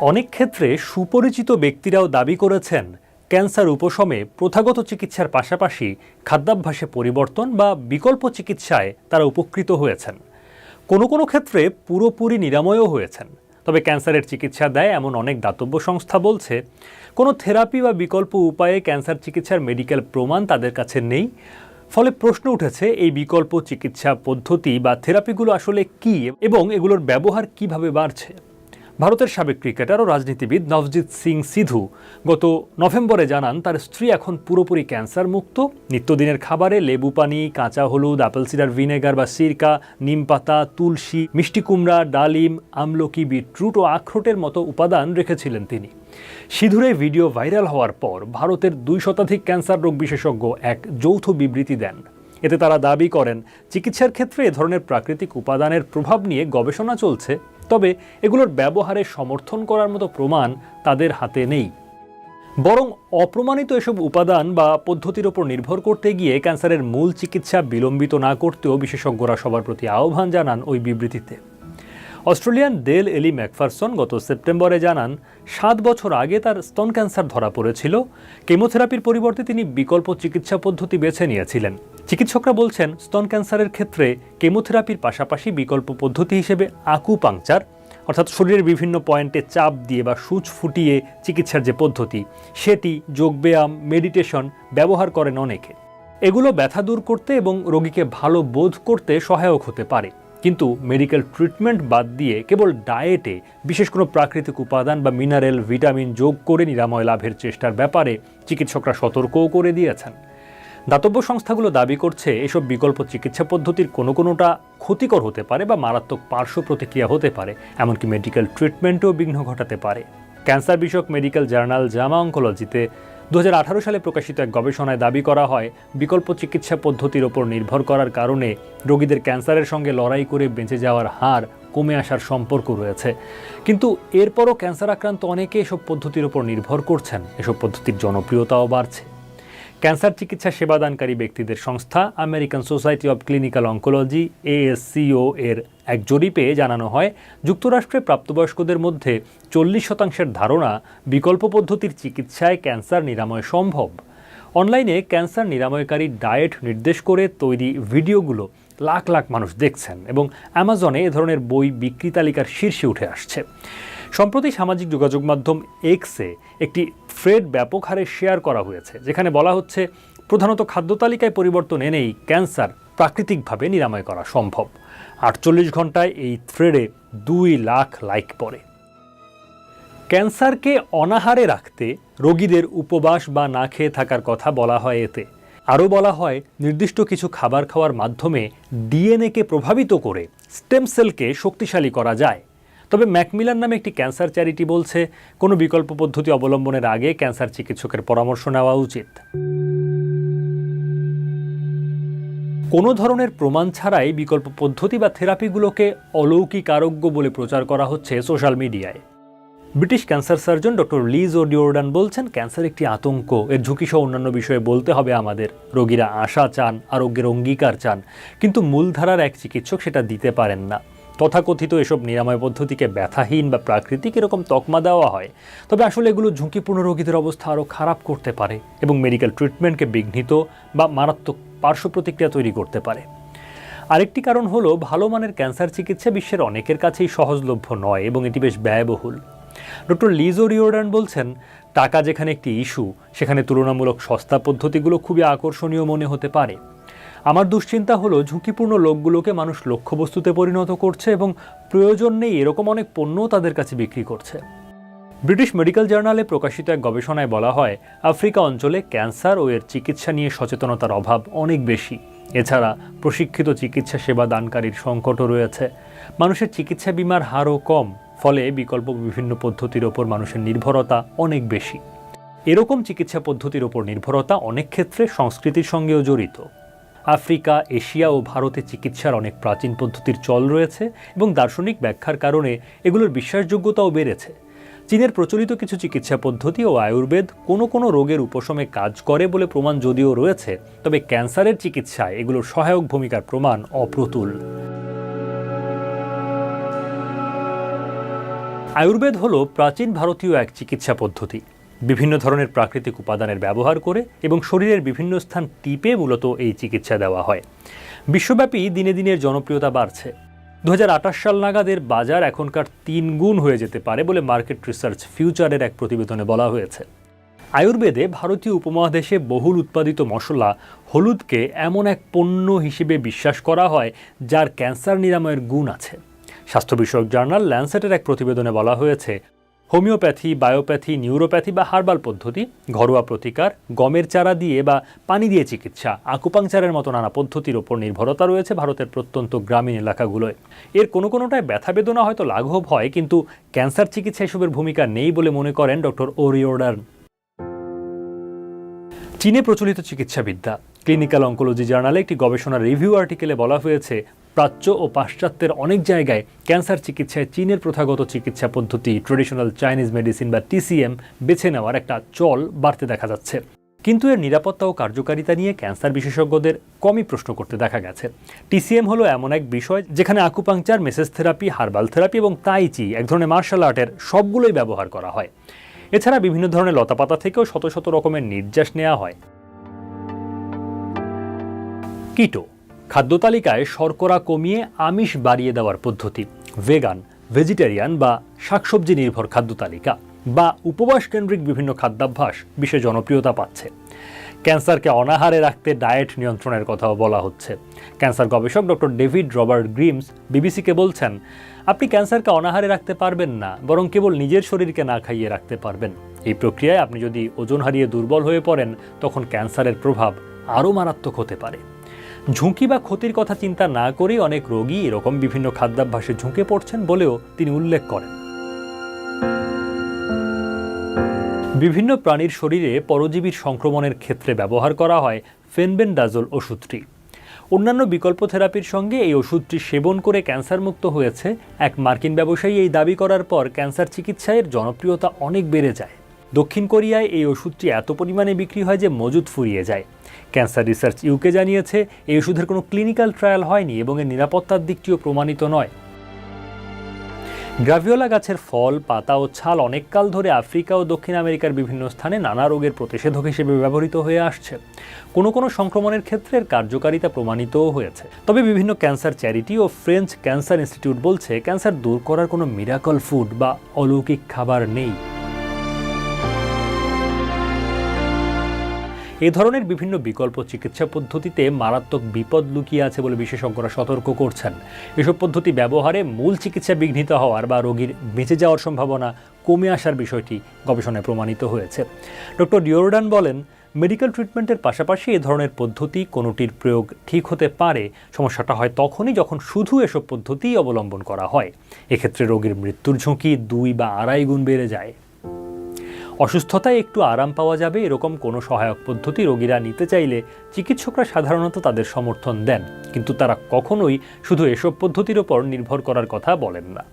অনেক ক্ষেত্রে সুপরিচিত ব্যক্তিরাও দাবি করেছেন, ক্যান্সার উপশমে প্রথাগত চিকিৎসার পাশাপাশি খাদ্যাভ্যাসে পরিবর্তন বা বিকল্প চিকিৎসায় তারা উপকৃত হয়েছেন। কোনো কোনো ক্ষেত্রে পুরোপুরি নিরাময়ও হয়েছেন, তবে ক্যান্সারের চিকিৎসা দেয় এমন অনেক দাতব্য সংস্থা বলছে, কোনো থেরাপি বা বিকল্প উপায়ে ক্যান্সার চিকিৎসার মেডিকেল প্রমাণ তাদের কাছে নেই, ফলে প্রশ্ন উঠেছে এই বিকল্প চিকিৎসা পদ্ধতি বা থেরাপিগুলো আসলে কী এবং এগুলোর ব্যবহার কীভাবে বাড়ছে। ভারতের সাবেক ক্রিকেটার ও রাজনীতিবিদ নভজিৎ সিং সিধু গত নভেম্বরে জানান, তার স্ত্রী এখন পুরোপুরি ক্যান্সার মুক্ত নিত্যদিনের খাবারে লেবু পানি, কাঁচা হলুদ, আপেল, সিডার ভিনেগার বা সিরকা, নিম পাতা, তুলসী, মিষ্টি কুমড়া, ডালিম, আমলকি, বিটরুট ও আখরোটের মতো উপাদান রেখেছিলেন তিনি। সিধুরে ভিডিও ভাইরাল হওয়ার পর ভারতের দুই শতাধিক ক্যান্সার রোগ বিশেষজ্ঞ এক যৌথ বিবৃতি দেন। এতে তারা দাবি করেন, চিকিৎসার ক্ষেত্রে এ ধরনের প্রাকৃতিক উপাদানের প্রভাব নিয়ে গবেষণা চলছে। তবে এগুলোর ব্যবহারে সমর্থন করার মতো প্রমাণ তাদের হাতে নেই। বরং অপ্রমাণিত এসব উপাদান বা পদ্ধতির ওপর নির্ভর করতে গিয়ে ক্যান্সারের মূল চিকিৎসা বিলম্বিত না করতেও বিশেষজ্ঞরা সবার প্রতি আহ্বান জানান ওই বিবৃতিতে। অস্ট্রেলিয়ান ডেল এলি ম্যাকফারসন গত সেপ্টেম্বরে জানান, সাত বছর আগে তার স্তন ক্যান্সার ধরা পড়েছিল। কেমোথেরাপির পরিবর্তে তিনি বিকল্প চিকিৎসা পদ্ধতি বেছে নিয়েছিলেন। চিকিৎসকরা বলছেন, স্তন ক্যান্সারের ক্ষেত্রে কেমোথেরাপির পাশাপাশি বিকল্প পদ্ধতি হিসেবে আকুপাংচার, অর্থাৎ শরীরের বিভিন্ন পয়েন্টে চাপ দিয়ে বা সূচ ফুটিয়ে চিকিৎসার যে পদ্ধতি, সেটি যোগব্যায়াম, মেডিটেশন ব্যবহার করেন অনেকে। এগুলো ব্যথা দূর করতে এবং রোগীকে ভালো বোধ করতে সহায়ক হতে পারে। কিন্তু মেডিকেল ট্রিটমেন্ট বাদ দিয়ে কেবল ডায়েটে বিশেষ কোনো প্রাকৃতিক উপাদান বা মিনারেল ভিটামিন যোগ করে নিরাময় লাভের চেষ্টার ব্যাপারে চিকিৎসকরা সতর্কও করে দিয়েছেন। দাতব্য সংস্থাগুলো দাবি করছে এসব বিকল্প চিকিৎসা পদ্ধতির কোনো কোনোটা ক্ষতিকর হতে পারে বা মারাত্মক পার্শ্ব প্রতিক্রিয়া হতে পারে, এমনকি মেডিকেল ট্রিটমেন্টেও বিঘ্ন ঘটাতে পারে। ক্যান্সার বিষয়ক মেডিকেল জার্নাল জামা অঙ্কোলজিতে দু হাজার আঠারো সালে প্রকাশিত এক গবেষণায় দাবি করা হয়, বিকল্প চিকিৎসা পদ্ধতির ওপর নির্ভর করার কারণে রোগীদের ক্যান্সারের সঙ্গে লড়াই করে বেঁচে যাওয়ার হার কমে আসার সম্পর্ক রয়েছে। কিন্তু এরপরও ক্যান্সার আক্রান্ত অনেকে এসব পদ্ধতির ওপর নির্ভর করছেন। এসব পদ্ধতির জনপ্রিয়তাও বাড়ছে। ক্যান্সার চিকিৎসা সেবাদানকারী ব্যক্তিদের সংস্থা American society of clinical oncology ASCO, এর এক জরিপে জানানো হয়, যুক্তরাষ্ট্রে প্রাপ্তবয়স্কদের মধ্যে চল্লিশ শতাংশের ধারণা বিকল্প পদ্ধতির চিকিৎসায় ক্যান্সার নিরাময় সম্ভব। অনলাইনে ক্যান্সার নিরাময়কারী ডায়েট নির্দেশ করে তৈরি ভিডিওগুলো লাখ লাখ মানুষ দেখছেন এবং অ্যামাজনে এ ধরনের বই বিক্রি তালিকার শীর্ষে উঠে আসছে। সম্প্রতি সামাজিক যোগাযোগ মাধ্যম এক্সে একটি ফ্রেড ব্যাপক হারে শেয়ার করা হয়েছে, যেখানে বলা হচ্ছে প্রধানত খাদ্য তালিকায় পরিবর্তন এনেই ক্যান্সার প্রাকৃতিকভাবে নিরাময় করা সম্ভব। আটচল্লিশ ঘন্টায় এই থ্রেডে দুই লাখ লাইক পড়ে। ক্যান্সারকে অনাহারে রাখতে রোগীদের উপবাস বা না খেয়ে থাকার কথা বলা হয় এতে। আরও বলা হয়, নির্দিষ্ট কিছু খাবার খাওয়ার মাধ্যমে ডিএনএকে প্রভাবিত করে স্টেম সেলকে শক্তিশালী করা যায়। তবে ম্যাকমিলার নামে একটি ক্যান্সার চ্যারিটি বলছে, কোনো বিকল্প পদ্ধতি অবলম্বনের আগে ক্যান্সার চিকিৎসকের পরামর্শ নেওয়া উচিত। কোনো ধরনের প্রমাণ ছাড়াই বিকল্প পদ্ধতি বা থেরাপিগুলোকে অলৌকিক আরোগ্য বলে প্রচার করা হচ্ছে সোশ্যাল মিডিয়ায়। British cancer surgeon doctor Liz O'Riordan বলছেন, ক্যান্সার একটি আতঙ্ক। এর ঝুঁকি সহ অন্যান্য বিষয়ে বলতে হবে আমাদের। রোগীরা আশা চান, আরোগ্যের অঙ্গীকার চান। কিন্তু মূলধারার এক চিকিৎসক সেটা দিতে পারেন না। তথাকথিত এসব নিরাময় পদ্ধতিকে ব্যথাহীন বা প্রাকৃতিক এরকম তকমা দেওয়া হয়, তবে আসলে এগুলো ঝুঁকিপূর্ণ রোগীদের অবস্থা আরও খারাপ করতে পারে এবং মেডিকেল ট্রিটমেন্টকে বিঘ্নিত বা মারাত্মক পার্শ্ব প্রতিক্রিয়া তৈরি করতে পারে। আরেকটি কারণ হলো, ভালো মানের ক্যান্সার চিকিৎসা বিশ্বের অনেকের কাছেই সহজলভ্য নয় এবং এটি বেশ ব্যয়বহুল। ডক্টর লিজো রিওডান বলছেন, টাকা যেখানে একটি ইস্যু, সেখানে তুলনামূলক সস্তা পদ্ধতিগুলো খুবই আকর্ষণীয় মনে হতে পারে। আমার দুশ্চিন্তা হলো ঝুঁকিপূর্ণ লোকগুলোকে মানুষ লক্ষ্যবস্তুতে পরিণত করছে এবং প্রয়োজন নেই এরকম অনেক পণ্যও তাদের কাছে বিক্রি করছে। ব্রিটিশ মেডিকেল জার্নালে প্রকাশিত এক গবেষণায় বলা হয়, আফ্রিকা অঞ্চলে ক্যান্সার ও এর চিকিৎসা নিয়ে সচেতনতার অভাব অনেক বেশি। এছাড়া প্রশিক্ষিত চিকিৎসা সেবা দানকারীর সংকটও রয়েছে। মানুষের চিকিৎসা বিমার হারও কম, ফলে বিকল্প বিভিন্ন পদ্ধতির ওপর মানুষের নির্ভরতা অনেক বেশি। এরকম চিকিৎসা পদ্ধতির ওপর নির্ভরতা অনেক ক্ষেত্রে সংস্কৃতির সঙ্গেও জড়িত। আফ্রিকা, এশিয়া ও ভারতে চিকিৎসার অনেক প্রাচীন পদ্ধতির চল রয়েছে এবং দার্শনিক ব্যাখ্যার কারণে এগুলোর বিশ্বাসযোগ্যতাও বেড়েছে। চীনের প্রচলিত কিছু চিকিৎসা পদ্ধতি ও আয়ুর্বেদ কোনো কোনো রোগের উপশমে কাজ করে বলে প্রমাণ যদিও রয়েছে, তবে ক্যান্সারের চিকিৎসায় এগুলোর সহায়ক ভূমিকার প্রমাণ অপ্রতুল। আয়ুর্বেদ হল প্রাচীন ভারতীয় এক চিকিৎসা পদ্ধতি। বিভিন্ন ধরনের প্রাকৃতিক উপাদানের ব্যবহার করে এবং শরীরের বিভিন্ন স্থান টিপে মূলত এই চিকিৎসা দেওয়া হয়। বিশ্বব্যাপী দিনে দিনের জনপ্রিয়তা বাড়ছে। দু হাজার আঠাশ সাল নাগাদের বাজার এখনকার তিন গুণ হয়ে যেতে পারে বলে মার্কেট রিসার্চ ফিউচারের এক প্রতিবেদনে বলা হয়েছে। আয়ুর্বেদে ভারতীয় উপমহাদেশে বহুল উৎপাদিত মশলা হলুদকে এমন এক পণ্য হিসেবে বিশ্বাস করা হয় যার ক্যান্সার নিরাময়ের গুণ আছে। স্বাস্থ্য বিষয়ক জার্নাল ল্যান্সেটের এক প্রতিবেদনে বলা হয়েছে হোমিওপ্যাথি, বায়োপ্যাথি, নিউরোপ্যাথি বা হার্বাল পদ্ধতি, ঘরোয়া প্রতিকার, গমের চারা দিয়ে বা পানি দিয়ে চিকিৎসা, আকুপাংচারের মতো নানা পদ্ধতির ওপর নির্ভরতা রয়েছে ভারতের প্রত্যন্ত গ্রামীণ এলাকাগুলোয়। এর কোনো কোনোটায় ব্যথা বেদনা হয়তো লাঘব হয়, কিন্তু ক্যান্সার চিকিৎসা এসবের ভূমিকা নেই বলে মনে করেন ডক্টর ওরিওডার্ন চীনে প্রচলিত চিকিৎসাবিদ্যা। ক্লিনিক্যাল অঙ্কোলজি জার্নালে একটি গবেষণা রিভিউ আর্টিকেলে বলা হয়েছে প্রাচ্য ও পাশ্চাত্যের অনেক জায়গায় ক্যান্সার চিকিৎসায় চীনের প্রথাগত চিকিৎসা পদ্ধতি ট্রেডিশনাল চাইনিজ মেডিসিন বা টিসিএম বেছে নেওয়ার একটা চল বাড়তে দেখা যাচ্ছে। কিন্তু এর নিরাপত্তা ও কার্যকারিতা নিয়ে ক্যান্সার বিশেষজ্ঞদের কমই প্রশ্ন করতে দেখা গেছে। টিসিএম হলো এমন এক বিষয় যেখানে acupuncture massage therapy herbal therapy এবং তাইচি এক ধরনের মার্শাল আর্টের সবগুলোই ব্যবহার করা হয়। এছাড়া বিভিন্ন ধরনের লতাপাতা থেকেও শত শত রকমের নির্যাস নেওয়া হয়। কিটো খাদ্য তালিকায় শর্করা কমিয়ে আমিষ বাড়িয়ে দেওয়ার পদ্ধতি, ভেগান, ভেজিটেরিয়ান বা শাকসবজি নির্ভর খাদ্য তালিকা বা উপবাস কেন্দ্রিক বিভিন্ন খাদ্যাভ্যাস বিশেষ জনপ্রিয়তা পাচ্ছে। ক্যান্সারকে অনাহারে রাখতে ডায়েট নিয়ন্ত্রণের কথাও বলা হচ্ছে। ক্যান্সার গবেষক ডক্টর ডেভিড রবার্ট গ্রিমস বিবিসিকে বলছেন, আপনি ক্যান্সারকে অনাহারে রাখতে পারবেন না, বরং কেবল নিজের শরীরকে না খাইয়ে রাখতে পারবেন। এই প্রক্রিয়ায় আপনি যদি ওজন হারিয়ে দুর্বল হয়ে পড়েন, তখন ক্যান্সারের প্রভাব আরও মারাত্মক হতে পারে। ঝুঁকি বা ক্ষতির কথা চিন্তা না করেই অনেক রোগী এরকম বিভিন্ন খাদ্যাভ্যাসে ঝুঁকে পড়ছেন বলেও তিনি উল্লেখ করেন। বিভিন্ন প্রাণীর শরীরে পরজীবীর সংক্রমণের ক্ষেত্রে ব্যবহার করা হয় ফেনবেনডাজোল ওষুধটি। অন্যান্য বিকল্প থেরাপির সঙ্গে এই ওষুধটি সেবন করে ক্যান্সার মুক্ত হয়েছে। এক মার্কিন ব্যবসায়ী এই দাবি করার পর ক্যান্সার চিকিৎসায়ের জনপ্রিয়তা অনেক বেড়ে যায়। দক্ষিণ কোরিয়ায় এই ওষুধটি এত পরিমাণে বিক্রি হয় যে মজুদ ফুরিয়ে যায়। ক্যান্সার রিসার্চ ইউকে জানিয়েছে, এই ওষুধের কোনো ক্লিনিক্যাল ট্রায়াল হয়নি এবং এর নিরাপত্তার দিকটিও প্রমাণিত নয়। গ্রাভিওলা গাছের ফল, পাতা ও ছাল অনেককাল ধরে আফ্রিকা ও দক্ষিণ আমেরিকার বিভিন্ন স্থানে নানা রোগের প্রতিষেধক হিসেবে ব্যবহৃত হয়ে আসছে। কোনো কোনো সংক্রমণের ক্ষেত্রে কার্যকারিতা প্রমাণিতও হয়েছে। তবে বিভিন্ন ক্যান্সার চ্যারিটি ও ফ্রেঞ্চ ক্যান্সার ইনস্টিটিউট বলছে, ক্যান্সার দূর করার কোনো মিরাকল ফুড বা অলৌকিক খাবার নেই। এ ধরনের বিভিন্ন বিকল্প চিকিৎসা পদ্ধতিতে মারাত্মক বিপদ লুকিয়ে আছে বলে বিশেষজ্ঞরা সতর্ক করছেন। এসব পদ্ধতি ব্যবহারে মূল চিকিৎসা বিঘ্নিত হওয়ার বা রোগীর বেঁচে যাওয়ার সম্ভাবনা কমে আসার বিষয়টি গবেষণায় প্রমাণিত হয়েছে। ডক্টর ডিওরডান বলেন, মেডিকেল ট্রিটমেন্টের পাশাপাশি এ ধরনের পদ্ধতি কোনোটির প্রয়োগ ঠিক হতে পারে। সমস্যাটা হয় তখনই যখন শুধু এসব পদ্ধতিই অবলম্বন করা হয়। এক্ষেত্রে রোগীর মৃত্যুর ঝুঁকি দুই বা আড়াই গুণ বেড়ে যায়। অসুস্থতায় একটু আরাম পাওয়া যাবে এরকম কোনো সহায়ক পদ্ধতি রোগীরা নিতে চাইলে চিকিৎসকরা সাধারণত তাদের সমর্থন দেন। কিন্তু তারা কখনোই শুধু এসব পদ্ধতির ওপর নির্ভর করার কথা বলেন না।